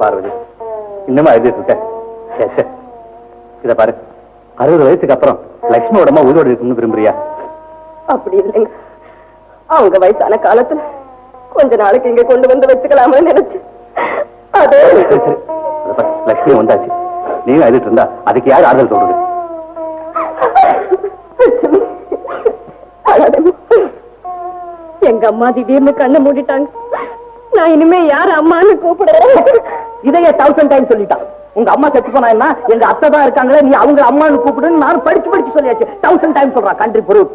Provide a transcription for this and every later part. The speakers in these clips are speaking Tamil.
பார்வதி இன்னுமா எழுதிட்டு இருக்க. இத பாரு. அறுபது வயசுக்கு அப்புறம் லட்சுமி உடம்பா உயிரோடு இருக்கணும்னு விரும்புறியா? அப்படி இல்லைங்க. அவங்க வயசான காலத்துல கொஞ்ச நாளைக்கு இங்க கொண்டு வந்து வச்சுக்கலாமே நினைச்சு. அது. லட்சுமி வந்தாச்சு. நீயும் எழுதிட்டு இருந்தா அதுக்கு யார் ஆறுதல் சொல்றது. எங்க அம்மா திடீர்னு கண்ணை மூடிட்டாங்க. நான் இனிமே யார் அம்மான்னு கூப்பிடுறேன் இதையே தௌசண்ட் டைம் சொல்லிட்டான். உங்க அம்மா செத்து போனா என்ன? எங்க அத்தை தான் இருக்காங்களே நீ அவங்க அம்மான்னு கூப்பிடுன்னு நான் படிச்சு படிச்சு சொல்லியாச்சு. தௌசண்ட் டைம் சொல்றான் கண்ட்ரி பொருள்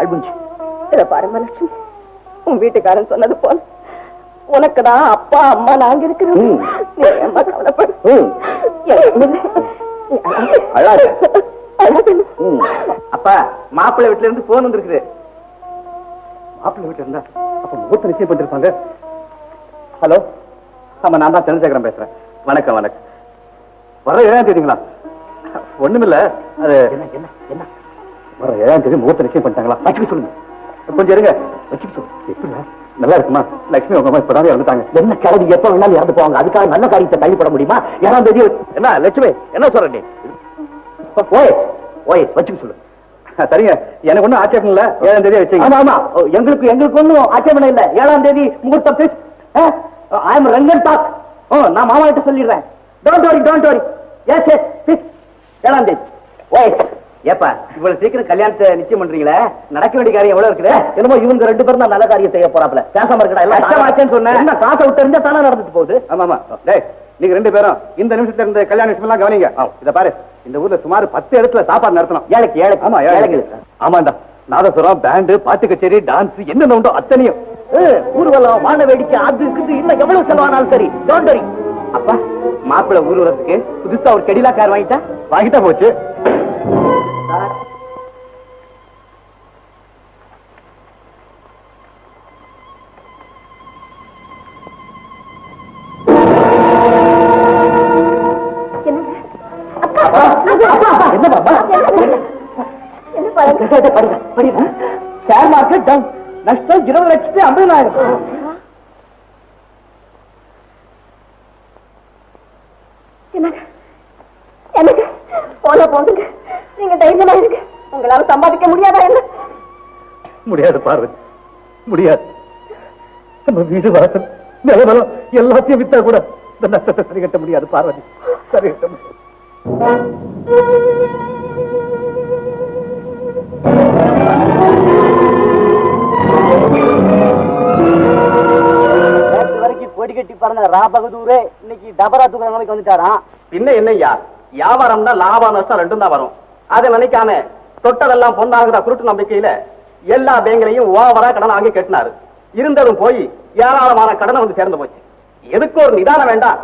அல்புஞ்சி இத பாருங்க லட்சுமி உன் வீட்டுக்காரன் சொன்னது போல உனக்குதான் அப்பா அம்மா நாங்க இருக்கிறோம். நீ கவலைப்படு. அப்பா மாப்பிள்ளை வீட்டுல இருந்து போன் வந்திருக்குது. மாப்பிள்ளை வீட்டுல இருந்தா அப்ப முகூர்த்த நிச்சயம் பண்ணிருப்பாங்க. ஹலோ? ஆமா நான் தான் சந்திரசேகரன் பேசுறேன். வணக்கம் வணக்கம். வர ஏழாம் தேதிங்களா? ஒண்ணுமில்ல. அது என்ன என்ன என்ன? வர ஏழாம் தேதி முகூர்த்த நிச்சயம் பண்ணிட்டாங்களா? வச்சுக்க சொல்லுங்க. கொஞ்சம் இருங்க. சொல்லுங்க எப்படி நல்லா இருக்குமா? லட்சுமி உங்க அம்மா இப்பதான் இறந்துட்டாங்க. என்ன கிளவி எப்ப வேணாலும் இறந்து போவாங்க. அதுக்காக நல்ல காரியத்தை தள்ளிப்பட முடியுமா? ஏழாம் தேதி என்ன லட்சுமி என்ன சொல்ற நீ? ஓய் ஓய் வச்சுக்க சொல்லு. சரிங்க. எனக்கு ஒண்ணும் ஆட்சேபம் இல்ல ஏழாம் தேதி வச்சுங்க. ஆமா ஆமா. ஓ, எங்களுக்கு எங்களுக்கு ஒண்ணும் ஆட்சேபனை இல்ல. ஏழாம் தேதி முகூர்த்தம் ஐ எம் ரங்கன் டாக் ஓ நான் மாமா கிட்ட சொல்லிடுறேன். Don't worry don't worry S S fix ஏழாம் தேதி ஓய் ஏப்பா இவ்வளவு சீக்கிரம் கல்யாணத்தை நிச்சயம் பண்றீங்களே? நடக்க வேண்டிய காரியம் எவ்வளவு இருக்குது? என்னமோ இவங்க ரெண்டு பேரும் தான் நல்ல காரியம் செய்ய போறாப்ல பேசாம இருக்கடா எல்லாம் கஷ்டமாச்சேன்னு சொன்னேன். காசை விட்டு இருந்தா தானே நடந்துட்டு போகுது? ஆமா ஆமா. டேய் நீங்க ரெண்டு பேரும் இந்த நிமிஷத்துல இருந்து கல்யாண விஷயம் எல்லாம் கவனிங்க இத பாரு. இந்த ஊர்ல சுமார் பத்து இடத்துல சாப்பாடு நடத்தணும். ஏழைக்கு ஏழைக்கு. ஆமா ஏழைக்கு. ஆமாண்டா. நாதசுரம் பேண்டு பாட்டு கச்சேரி டான்ஸ் என்னென்ன உண்டோ அத்தனையும். ஊர்வலம் வான வேடிக்கை அது இருக்குது இன்னும் எவ்வளவு செலவானாலும் சரி. டோன்ட் வரி அப்பா மாப்பிள்ளை ஊர்வலத்துக்கு புதுசா ஒரு கெடிலா கார் வாங்கிட்டா? வாங்கிட்டா போச்சு. என்ன பாப்பா என்ன பாருங்க ஷேர் மார்க்கெட் டவுன் நஷ்டம் இருபது லட்சத்து ஐம்பதாயிரம் எனக்கு எனக்கு போன போதுங்க நீங்க தைரியமா இருங்க. உங்களால சம்பாதிக்க முடியாதா என்ன? முடியாது பார்வதி முடியாது. நம்ம வீடு வாசல் நிலவரம் எல்லாத்தையும் வித்தா கூட இந்த நஷ்டத்தை சரி கட்ட முடியாது பார்வதி சரி கட்ட முடியாது. நேற்று வரைக்கும் பொடி கட்டி பறந்த ரா பகதூரே இன்னைக்கு டபரா தூக்குற நிலைமைக்கு வந்துட்டாராம் பின்ன என்னய்யா வியாபாரம் தான் லாபம் நஷ்டம் ரெண்டும் தான் வரும். அதை நினைக்காம தொட்டதெல்லாம் பொண்ணாகுற குருட்டு நம்பிக்கையில எல்லா பேங்க்லையும் ஓவரா கடன் வாங்கி கட்டினாரு. இருந்ததும் போய் ஏராளமான கடனை வந்து சேர்ந்து போச்சு. எதுக்கு ஒரு நிதானம் வேண்டாம்?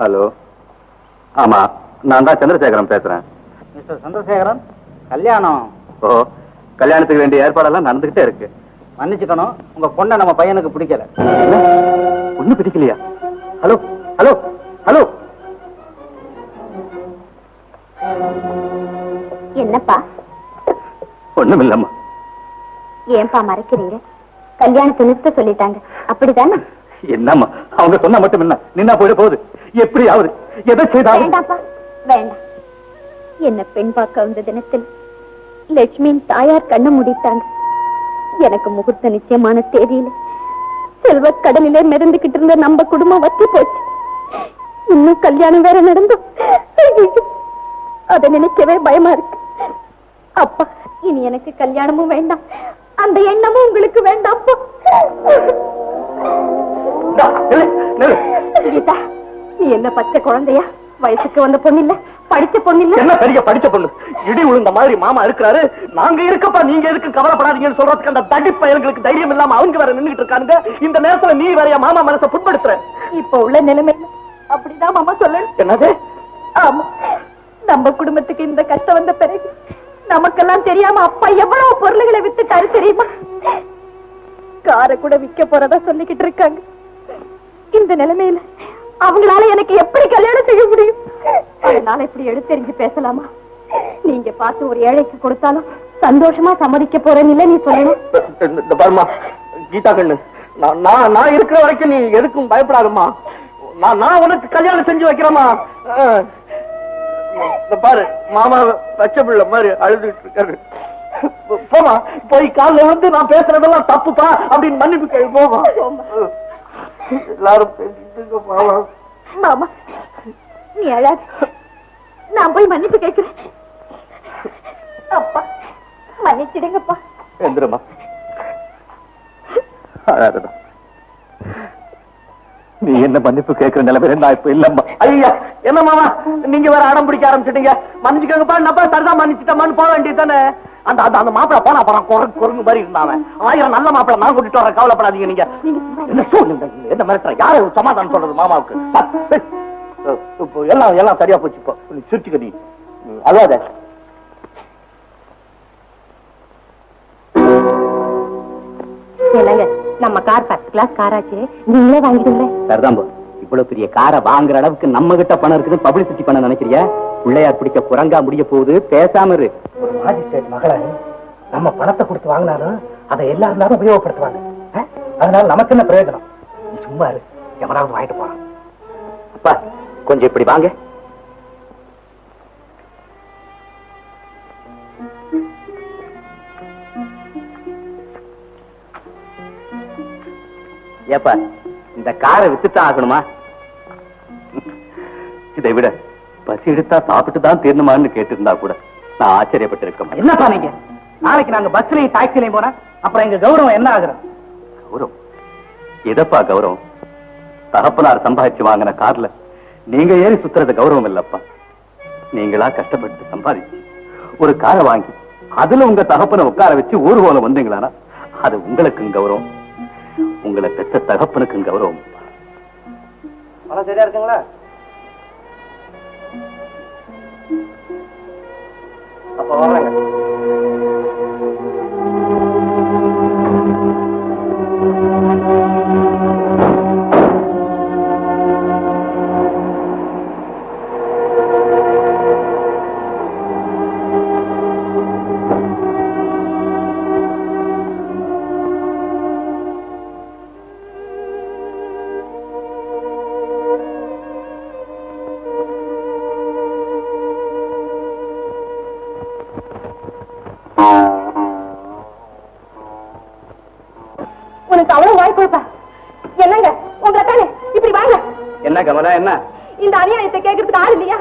ஹலோ. ஆமா நான் தான் சந்திரசேகரன் பேசுறேன். மிஸ்டர் சந்திரசேகரன் கல்யாணம். ஓ கல்யாணத்துக்கு வேண்டிய ஏற்பாடெல்லாம் நடந்துகிட்டே இருக்கு. மன்னிச்சுக்கணும். உங்க பொண்ணை நம்ம பையனுக்கு பிடிக்கல. ஒண்ணு பிடிக்கலையா? Hello hello hello. என்னப்பா? ஒண்ணும் இல்லம்மா ஏன்பா மறைக்கிறீங்க? கல்யாணத்தை நிறுத்த சொல்லிட்டாங்க. அப்படிதானே? என்னம்மா அவங்க சொன்னா மட்டும் என்ன? நின்னா போயிட போகுது. எப்படியாவது எதை செய்தாலும் வேண்டாப்பா வேண்டாம். என்ன பெண் பார்க்க வந்த தினத்தில் லட்சுமியின் தாயார் கண்ணை முடித்தாங்க எனக்கு முகூர்த்த நிச்சயமான தேதியில செல்வ கடலிலே மிதந்துகிட்டு இருந்த நம்ம குடும்பம் வத்தி போச்சு. இன்னும் கல்யாணம் வேற நடந்தும். அதை நினைக்கவே பயமா இருக்கு. அப்பா இனி எனக்கு கல்யாணமும் வேண்டாம். அந்த எண்ணமும் உங்களுக்கு கீதா நீ என்ன பச்சை குழந்தையா? வயசுக்கு வந்த பொண்ணு இல்ல படிச்ச பொண்ணு இல்ல? பெரிய படிச்ச பொண்ணு? இடி விழுந்த மாதிரி மாமா இருக்கிறாரு. நாங்க இருக்கப்பா நீங்க எதுக்கு கவலைப்படாதீங்கன்னு சொல்றதுக்கு அந்த தடி பயல்களுக்கு தைரியம் இல்லாம அவங்க வேற நின்னுட்டு இருக்காங்க இந்த நேரத்துல நீ வேற மாமா மனசை புட்படுத்துற இப்ப உள்ள நிலைமையில அப்படிதான் மாமா சொல்லணும் என்னது? ஆமா. நம்ம குடும்பத்துக்கு இந்த கஷ்டம் வந்த பிறகு நமக்கெல்லாம் தெரியாம அப்பா எவ்வளவு பொருள்களை வித்துட்டாரு தெரியுமா? காரை கூட விக்க போறதா சொல்லிக்கிட்டு இருக்காங்க. இந்த நிலைமையில அவங்களால எனக்கு எப்படி கல்யாணம் செய்ய முடியும்? அதனால இப்படி எடுத்தெறிஞ்சு பேசலாமா? நீங்க பார்த்து ஒரு ஏழைக்கு கொடுத்தாலும் சந்தோஷமா சம்மதிக்க போறேன்னு இல்ல நீ சொல்லணும். பாருமா கீதா கண்ணு நான் நான் இருக்கிற வரைக்கும் நீ எதுக்கும் பயப்படாதம்மா. நான் நான் உனக்கு கல்யாணம் செஞ்சு. இந்த பாரு மாமா பச்சை பிள்ளை மாதிரி அழுதுட்டு இருக்காரு. போமா போய் காலில் விழுந்து நான் பேசுறதெல்லாம் தப்புப்பா அப்படின்னு மன்னிப்பு கேள்வி போமா எல்லாரும் மாமா. மாமா நீ அழாத. நான் போய் மன்னிப்பு கேட்கிறேன். அப்பா மன்னிச்சிடுங்கப்பா. எந்திரமா. அழாதடா நீ என்ன மன்னிப்பு கேட்கிற நிலைமையில நான் இப்ப இல்லம்மா. ஐயா என்ன மாமா நீங்க வேற அடம் பிடிக்க ஆரம்பிச்சிட்டீங்க. மன்னிச்சுக்கோங்கப்பா நப்பா சரிதான் மன்னிச்சுட்டமான்னு போக வேண்டியது தானே அந்த அந்த அந்த மாப்பிள போனா போறான் குரங்கு குரங்கு மாதிரி இருந்தாங்க ஆயிரம் நல்ல மாப்பிள நான் கூட்டிட்டு வரேன் கவலைப்படாதீங்க நீங்க. என்ன சொல்லுங்க என்ன மிரட்டுற? யாரு சமாதானம் சொல்றது மாமாவுக்கு? இப்போ எல்லாம் எல்லாம் சரியா போச்சு இப்போ. நீ சிரிச்சுக்க நீ. என்னங்க நம்ம கார் ஃபர்ஸ்ட் கிளாஸ் காராச்சு நீங்களே வாங்கிடுங்க சரிதான் போ இவ்வளவு பெரிய காரை வாங்குற அளவுக்கு நம்ம கிட்ட பணம் இருக்குது பப்ளிசிட்டி பண்ண நினைக்கிறியா? பிள்ளையார் பிடிக்க குரங்கா முடிய போகுது பேசாம இரு. ஒரு மாஜிஸ்ட்ரேட் மகளை நம்ம பணத்தை கொடுத்து வாங்கினாலும் அதை எல்லா இருந்தாலும் உபயோகப்படுத்துவாங்க? அதனால நமக்கு என்ன பிரயோஜனம்? நீ சும்மா இரு. எவனாவது வாங்கிட்டு போறான். அப்பா கொஞ்சம் இப்படி வாங்க. ஏப்பா இந்த காரை வித்துத்தான் ஆகணுமா? இதை விட பசி எடுத்தா சாப்பிட்டு தான் தீர்ணுமான்னு கேட்டிருந்தா கூட நான் ஆச்சரியப்பட்டிருக்க என்னப்பா நீங்க? நாளைக்கு நாங்க பஸ்லயும் டாக்ஸிலையும் போனா அப்புறம் எங்க கௌரவம் என்ன ஆகுறோம் கௌரவம்? எதப்பா கௌரவம்? தகப்பனார் சம்பாதிச்சு வாங்கின கார்ல நீங்க ஏறி சுத்துறது கௌரவம் இல்லப்பா நீங்களா கஷ்டப்பட்டு சம்பாதிச்சு ஒரு காரை வாங்கி அதுல உங்க தகப்பனை உட்கார வச்சு ஊர்வலம் வந்தீங்களானா? அது உங்களுக்கும் கௌரவம். உங்களை பெற்ற தகப்பனுக்கும் கௌரவம். சரியா இருக்குங்களா? அப்ப வர்றேங்க உனக்கு அவ்வளவு வாய்ப்பு கொடுப்பா. என்னங்க? உங்களை தானே? இப்படி வாங்க. என்ன கமலா என்ன? இந்த அநியாயத்தை கேட்கறதுக்கு ஆள் இல்லையா?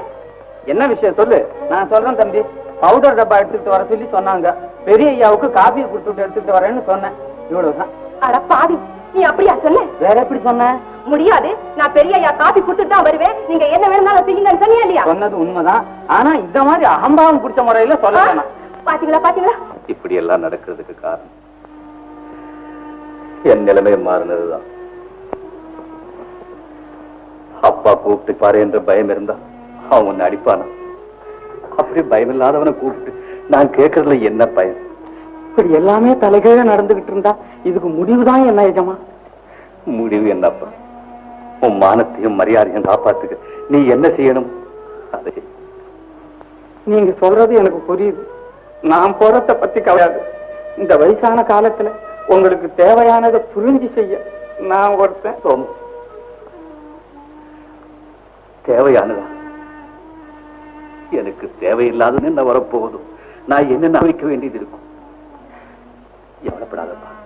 என்ன விஷயம்? சொல்லு. நான் சொல்றேன் தம்பி. பவுடர் டப்பா எடுத்துட்டு வர சொல்லி சொன்னாங்க. பெரிய ஐயாவுக்கு காபியை கொடுத்துட்டு எடுத்துட்டு வரேன்னு சொன்னேன். இவ்வளவுதான். அட பாவி. நீ அப்படியா சொன்ன? வேற எப்படி சொன்ன? முடியாது. நான் பெரிய ஐயா காபி கொடுத்துட்டு தான் வருவேன். நீங்க என்ன வேணும்னாலும் செய்யுங்கன்னு சொன்னியா இல்லையா? சொன்னது உண்மைதான். ஆனா இந்த மாதிரி அகம்பாவம் பிடிச்ச முறையில சொல்ல பாத்தீங்களா பாத்தீங்களா? இப்படி எல்லாம் நடக்கிறதுக்கு காரணம் என் நிலைமை மாறினதுதான். அப்பா கூப்பிட்டு பாரு என்ற பயம் இருந்தா அவன் உன்னை அடிப்பானா? அப்படி பயம் இல்லாதவனை கூப்பிட்டு நான் கேட்கறதுல என்ன பயம்? இப்படி எல்லாமே தலைகீழ நடந்துகிட்டு இருந்தா இதுக்கு முடிவுதான் என்ன எஜமா முடிவு என்னப்பா? உன் மானத்தையும் மரியாதையும் காப்பாத்துக்க நீ என்ன செய்யணும்? அதை நீங்க சொல்றது எனக்கு புரியுது. நான் போறத பத்தி கவலையாது. இந்த வயசான காலத்துல உங்களுக்கு தேவையானதை புரிஞ்சு செய்ய நான் ஒருத்தன். சோமு. தேவையானதா? எனக்கு தேவையில்லாதுன்னு என்ன வரப்போகுதும் நான் என்னென்ன அமைக்க வேண்டியது இருக்கும்? எவ்வளப்படாதப்பா